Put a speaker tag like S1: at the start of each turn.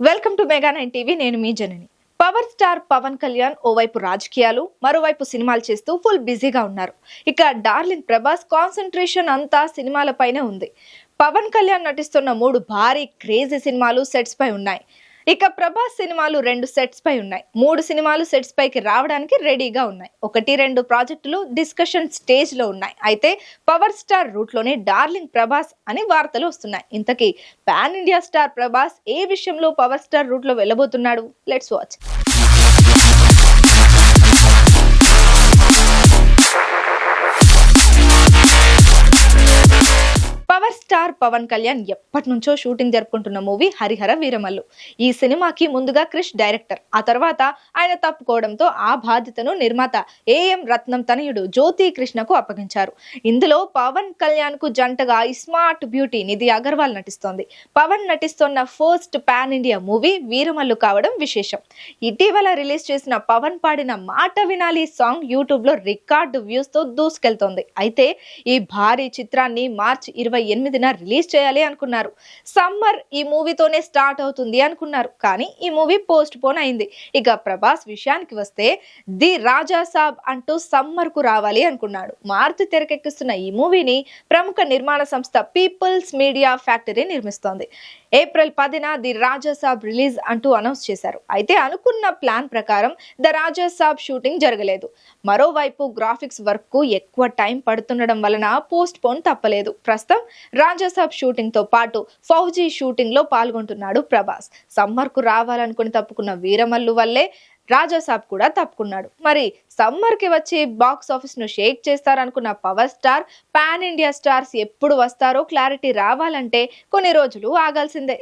S1: Welcome to mega nine TV నేను మీ Janani. Power star Pawan Kalyan ఓవైపు రాజకీయాలు మరోవైపు సినిమాలు చేస్తూ ఫుల్ బిజీగా ఉన్నారు. ఇక డార్లింగ్ ప్రభాస్ కాన్సన్ట్రేషన్ అంతా సినిమాలపైనే ఉంది. పవన్ కళ్యాణ్ నటిస్తున్న మూడు భారీ క్రేజీ సినిమాలు సెట్స్ పై ఉన్నాయి. ఇక ప్రభాస్ సినిమాలు రెండు సెట్స్ పై ఉన్నాయి. మూడు సినిమాలు సెట్స్ పైకి రావడానికి రెడీగా ఉన్నాయి. ఒకటి రెండు ప్రాజెక్టులు డిస్కషన్ స్టేజ్లో ఉన్నాయి. అయితే పవర్ స్టార్ రూట్లోనే డార్లింగ్ ప్రభాస్ అని వార్తలు వస్తున్నాయి. ఇంతకీ పాన్ ఇండియా స్టార్ ప్రభాస్ ఏ విషయంలో పవర్ స్టార్ రూట్లో వెళ్ళబోతున్నాడు? Let's watch. Power star Pawan Kalyan ఎప్పటి నుంచో షూటింగ్ జరుపుకుంటున్న మూవీ హరిహర వీరమల్లు. ఈ సినిమాకి ముందుగా క్రిష్ డైరెక్టర్ ఆ తర్వాత ఆయన తప్పుకోవడంతో ఆ బాధ్యతను నిర్మాత ఏఎం రత్నం తనయుడు జ్యోతి కృష్ణకు అప్పగించారు. ఇందులో పవన్ కళ్యాణ్కు జంటగా స్మార్ట్ బ్యూటీ నిధి అగర్వాల్ నటిస్తోంది. పవన్ నటిస్తున్న first pan India movie Veeramallu కావడం విశేషం. ఇటీవల రిలీజ్ చేసిన పవన్ పాడిన మాట వినాలి సాంగ్ యూట్యూబ్లో రికార్డు వ్యూస్తో దూసుకెళ్తోంది. అయితే ఈ భారీ చిత్రాన్ని మార్చి ఇరవై ఎనిమిదిన రిలీజ్ చేయాలి అనుకున్నారు. సమ్మర్ ఈ మూవీతోనే స్టార్ట్ అవుతుంది అనుకున్నారు. కానీ ఈ మూవీ పోస్ట్ పోన్ అయింది. ఇక ప్రభాస్ విషయానికి వస్తే ది రాజా సాబ్ అంటూ సమ్మర్కు రావాలి అనుకున్నాడు. మారుతి తెరకెక్కిస్తున్న ఈ మూవీని ప్రముఖ నిర్మాణ సంస్థ పీపుల్స్ మీడియా ఫ్యాక్టరీ నిర్మిస్తోంది. ఏప్రిల్ పదిన ది రాజాసాబ్ రిలీజ్ అంటూ అనౌన్స్ చేశారు. అయితే అనుకున్న ప్లాన్ ప్రకారం ద రాజాసాబ్ షూటింగ్ జరగలేదు. మరోవైపు గ్రాఫిక్స్ వర్క్కు ఎక్కువ టైం పడుతుండడం వలన పోస్ట్ పోన్ తప్పలేదు. ప్రస్తుతం రాజాసాబ్ షూటింగ్తో పాటు ఫౌజీ షూటింగ్లో పాల్గొంటున్నాడు ప్రభాస్. సమ్మర్కు రావాలనుకుని తప్పుకున్న వీరమల్లు వల్లే రాజాసాబ్ కూడా తప్పుకున్నాడు. మరి సమ్మర్కి వచ్చి బాక్స్ ఆఫీస్ను shake చేస్తారనుకున్న power star pan India stars ఎప్పుడు వస్తారో క్లారిటీ రావాలంటే కొన్ని రోజులు ఆగాల్సిందే.